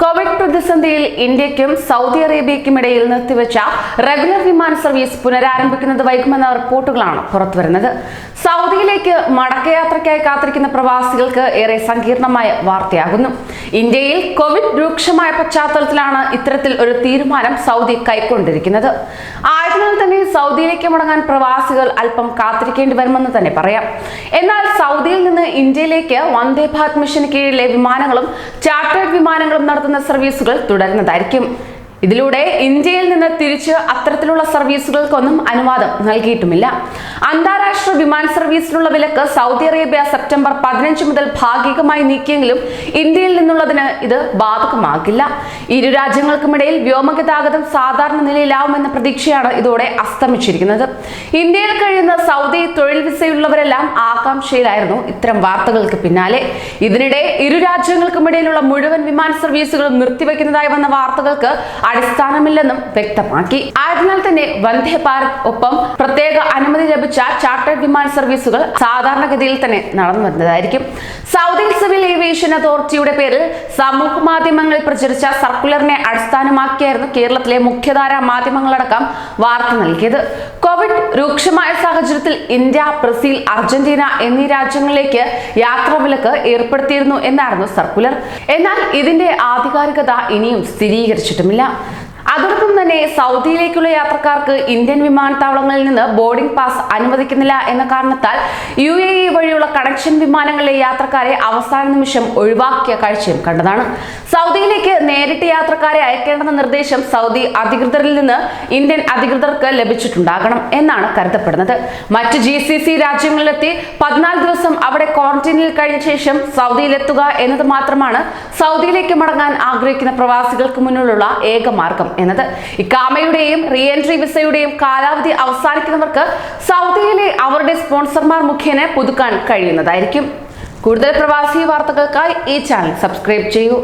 Covid പ്രതിസന്ധിയിൽ ഇന്ത്യക്കും Saudi അറേബ്യയ്ക്കും ഇടയിൽ നിർത്തിവെച്ച റെഗുലർ വിമാന സർവീസ് പുനരാരംഭിക്കുന്നത് വൈകുമെന്ന റിപ്പോർട്ടുകളാണ് പുറത്തുവരുന്നത്. സൗദിയിലേക്ക് മടക്കയാത്രയ്ക്കായി കാത്തിരിക്കുന്ന പ്രവാസികൾക്ക് ഏറെ സങ്കീർണമായ വാർത്തയാകുന്നു. ഇന്ത്യയിൽ കോവിഡ് രൂക്ഷമായ പശ്ചാത്തലത്തിലാണ് ഇത്തരത്തിൽ ഒരു തീരുമാനം സൗദി കൈക്കൊണ്ടിരിക്കുന്നത്. ആയതിനാൽ തന്നെ സൗദിയിലേക്ക് മടങ്ങാൻ പ്രവാസികൾ അല്പം കാത്തിരിക്കേണ്ടി വരുമെന്ന് തന്നെ പറയാം. എന്നാൽ സൗദിയിൽ നിന്ന് ഇന്ത്യയിലേക്ക് വന്ദേ ഭാരത് മിഷന് കീഴിലെ വിമാനങ്ങളും ചാർട്ടേഡ് വിമാനങ്ങളും നടത്തുന്ന സർവീസുകൾ തുടരുന്നതായിരിക്കും. ഇതിലൂടെ ഇന്ത്യയിൽ നിന്ന് തിരിച്ച് അത്തരത്തിലുള്ള സർവീസുകൾക്കൊന്നും അനുവാദം നൽകിയിട്ടുമില്ല. അന്താരാഷ്ട്ര വിമാന സർവീസിനുള്ള വിലക്ക് സൗദി അറേബ്യ സെപ്റ്റംബർ പതിനഞ്ച് മുതൽ ഭാഗികമായി നീക്കിയെങ്കിലും ഇന്ത്യയിൽ നിന്നുള്ളതിന് ഇത് ബാധകമാകില്ല. ഇരു രാജ്യങ്ങൾക്കുമിടയിൽ വ്യോമഗതാഗതം സാധാരണ നിലയിലാവുമെന്ന പ്രതീക്ഷയാണ് ഇതോടെ അസ്തമിച്ചിരിക്കുന്നത്. ഇന്ത്യയിൽ കഴിയുന്ന സൗദി തൊഴിൽ വിസയുള്ളവരെല്ലാം ആകാംക്ഷയിലായിരുന്നു ഇത്തരം വാർത്തകൾക്ക് പിന്നാലെ. ഇതിനിടെ ഇരു രാജ്യങ്ങൾക്കുമിടയിലുള്ള മുഴുവൻ വിമാന സർവീസുകളും നിർത്തിവെക്കുന്നതായി വന്ന വാർത്തകൾക്ക് അടിസ്ഥാനമില്ലെന്നും വ്യക്തമാക്കി. ആയതിനാൽ തന്നെ വന്ദേ ഭാരത് ഒപ്പം പ്രത്യേക അനുമതി ലഭിച്ച ചാർട്ടേഡ് വിമാന സർവീസുകൾ സാധാരണഗതിയിൽ തന്നെ നടന്നു വരുന്നതായിരിക്കും. സൗദി സിവിൽ ഏവിയേഷൻ അതോറിറ്റിയുടെ പേരിൽ സമൂഹ മാധ്യമങ്ങളിൽ പ്രചരിച്ച സർക്കുലറിനെ അടിസ്ഥാനമാക്കിയായിരുന്നു കേരളത്തിലെ മുഖ്യധാരാ മാധ്യമങ്ങളടക്കം വാർത്ത നൽകിയത്. കോവിഡ് രൂക്ഷമായ സാഹചര്യത്തിൽ ഇന്ത്യ ബ്രസീൽ അർജന്റീന എന്നീ രാജ്യങ്ങളിലേക്ക് യാത്രാവിലക്ക് ഏർപ്പെടുത്തിയിരുന്നു എന്നായിരുന്നു സർക്കുലർ. എന്നാൽ ഇതിന്റെ ആധികാരികത ഇനിയും സ്ഥിരീകരിച്ചിട്ടുമില്ല. അതോടൊപ്പം തന്നെ സൗദിയിലേക്കുള്ള യാത്രക്കാർക്ക് ഇന്ത്യൻ വിമാനത്താവളങ്ങളിൽ നിന്ന് ബോർഡിംഗ് പാസ് അനുവദിക്കുന്നില്ല എന്ന കാരണത്താൽ യു എ ഇ വഴിയുള്ള കണക്ഷൻ വിമാനങ്ങളിലെ യാത്രക്കാരെ അവസാന നിമിഷം ഒഴിവാക്കിയ കാഴ്ചയും കണ്ടതാണ്. സൗദിയിലേക്ക് നേരിട്ട് യാത്രക്കാരെ അയക്കേണ്ടെന്ന നിർദ്ദേശം സൗദി അധികൃതരിൽ നിന്ന് ഇന്ത്യൻ അധികൃതർക്ക് ലഭിച്ചിട്ടുണ്ടാകണം എന്നാണ് കരുതപ്പെടുന്നത്. മറ്റ് ജി സി സി രാജ്യങ്ങളിലെത്തി പതിനാല് ദിവസം അവിടെ ക്വാറന്റൈനിൽ കഴിഞ്ഞ ശേഷം സൗദിയിലെത്തുക എന്നത് മാത്രമാണ് സൗദിയിലേക്ക് മടങ്ങാൻ ആഗ്രഹിക്കുന്ന പ്രവാസികൾക്ക് മുന്നിലുള്ള ഏക മാർഗം എന്നത്. ഇക്കാമയുടെയും റീ എൻട്രി വിസയുടെയും കാലാവധി അവസാനിക്കുന്നവർക്ക് സൗദിയിലെ അവരുടെ സ്പോൺസർമാർ മുഖേന പുതുക്കാൻ കഴിയുന്നതായിരിക്കും. കൂടുതൽ പ്രവാസി വാർത്തകൾക്കായി ഈ ചാനൽ സബ്സ്ക്രൈബ് ചെയ്യൂ.